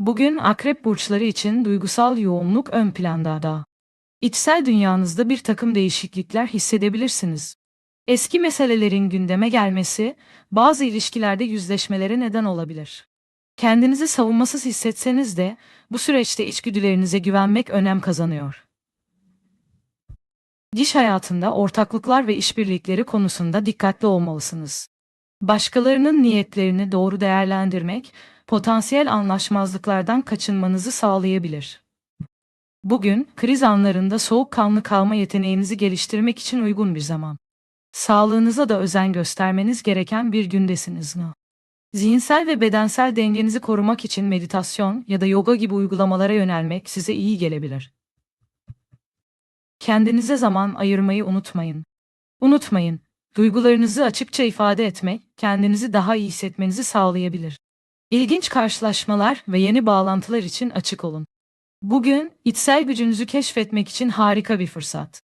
Bugün akrep burçları için duygusal yoğunluk ön planda da. İçsel dünyanızda bir takım değişiklikler hissedebilirsiniz. Eski meselelerin gündeme gelmesi bazı ilişkilerde yüzleşmelere neden olabilir. Kendinizi savunmasız hissetseniz de bu süreçte içgüdülerinize güvenmek önem kazanıyor. İş hayatında ortaklıklar ve işbirlikleri konusunda dikkatli olmalısınız. Başkalarının niyetlerini doğru değerlendirmek, potansiyel anlaşmazlıklardan kaçınmanızı sağlayabilir. Bugün, kriz anlarında soğukkanlı kalma yeteneğinizi geliştirmek için uygun bir zaman. Sağlığınıza da özen göstermeniz gereken bir gündesiniz. Zihinsel ve bedensel dengenizi korumak için meditasyon ya da yoga gibi uygulamalara yönelmek size iyi gelebilir. Kendinize zaman ayırmayı unutmayın. Unutmayın, duygularınızı açıkça ifade etmek kendinizi daha iyi hissetmenizi sağlayabilir. İlginç karşılaşmalar ve yeni bağlantılar için açık olun. Bugün içsel gücünüzü keşfetmek için harika bir fırsat.